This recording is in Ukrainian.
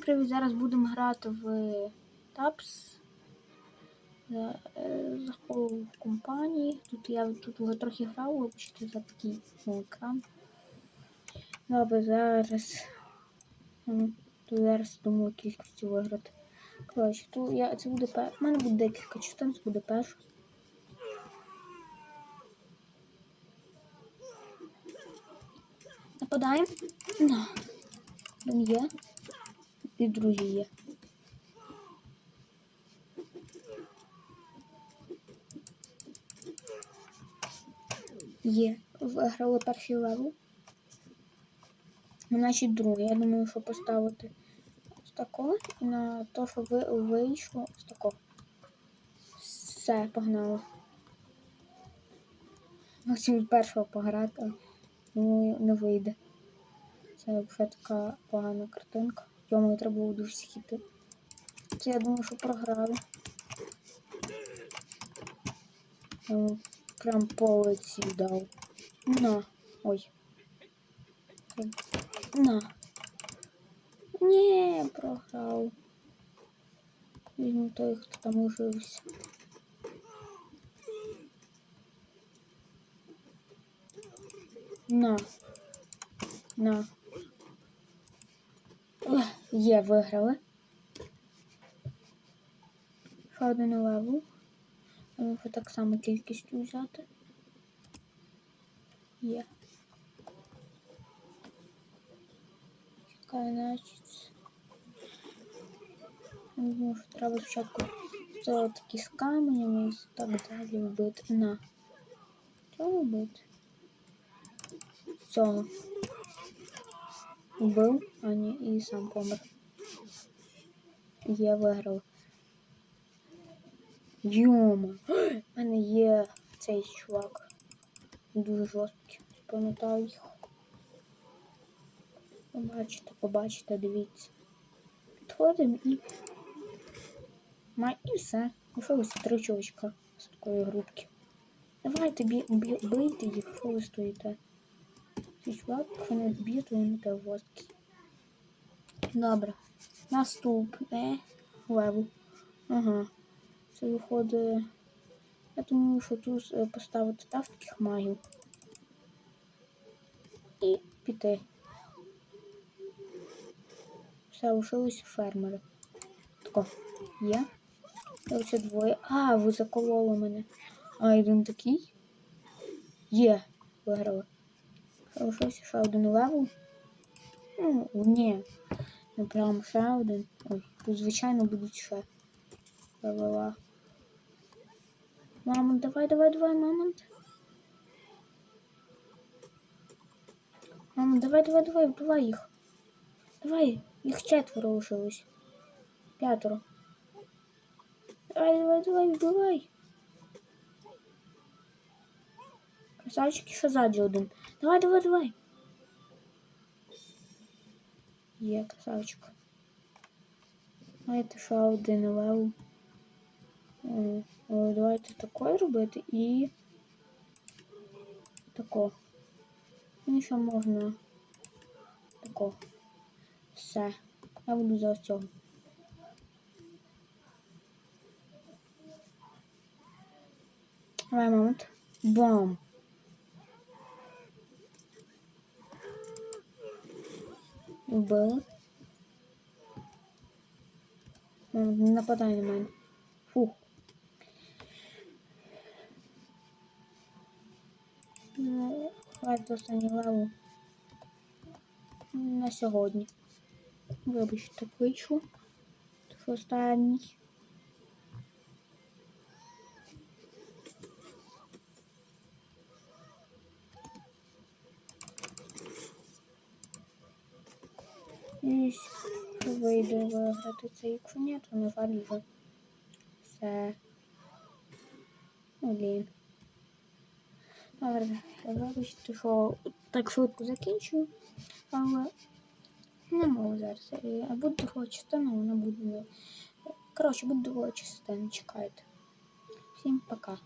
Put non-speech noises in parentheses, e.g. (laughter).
Привіт, зараз будемо грати в Тапс. Заходжу в компанії. Тут я тут вже трохи грав, вибачте за такий екран. Добре, зараз. Тут зараз думаю кількістю виграти. Коротше, тут я, це буде пер... У мене буде декілька частин, це буде перша. Нападаємо. Він є. І другий є. Є. Виграли перший левел. Значить другий. Я думаю, що поставити ось тако. І на те, що ви вийшло ось тако. Все, погнали. Максим першого пограти, думаю, не вийде. Це вже така погана картинка. Йому треба було до всіх іти. Це я думаю, що програли. Я йому прям по лиці дав. На. Ой. На. Ні, програв. Візьму той, хто там ужився. На. На. Є, виграли. Ще один левел. Можу так само кількістю взяти. Є. Чекай, значить. Думаю, треба спочатку це такі з каменями і так далі вбити. На. Що вбити? Цього. Вбив, а ні, і сам помер. Я виграв. Йома, в (gasps) мене є цей чувак. Дуже жорсткий. Пам'ятаю їх. Побачите, побачите, дивіться. Підходимо і. Май і все. Лишилось три чувачка з такої групки. Давайте бі... бі... бийте їх, що ви стоїте. Не зб'є, то він те жорсткий. Добре. Наступне левел. Ага. Це виходить. Я думаю, що тут е, поставити так таких магів. І піти. Все, лишились фермери. Тако, є. І оце двоє. А, ви закололи мене. А, один такий. Є, виграли. Лишився ще один левел. Ну, ні. Не прям ще один. Ой, тут, звичайно, будуть ще левела. Мамонт, давай, давай, давай, мамонт. Мамонт, давай, давай, давай, вбивай їх. Давай, їх четверо лишилось. П'ятеро. Давай, давай, давай, вбивай. Красавчик, ще ззаді один. Давай, давай, давай. Є, красавчик. Давайте ще один левел. Давайте такое робити і тако. Ну і ще можна тако. Все. Я буду за цього. Давай, момент. Бам! Вбили. Мам, не нападай на мене. Фух. Ну, хватить останній левел на сьогодні. Вибачте, так вийшло. Це останній. І що вийде виграти це, якщо ні, то на жаль вже все. Блін. Добре, вибачте, що так швидко закінчую, але не можу зараз. Е, А буде друга частина, вона буде. Коротше, буде друга частина, чекайте. Всім пока.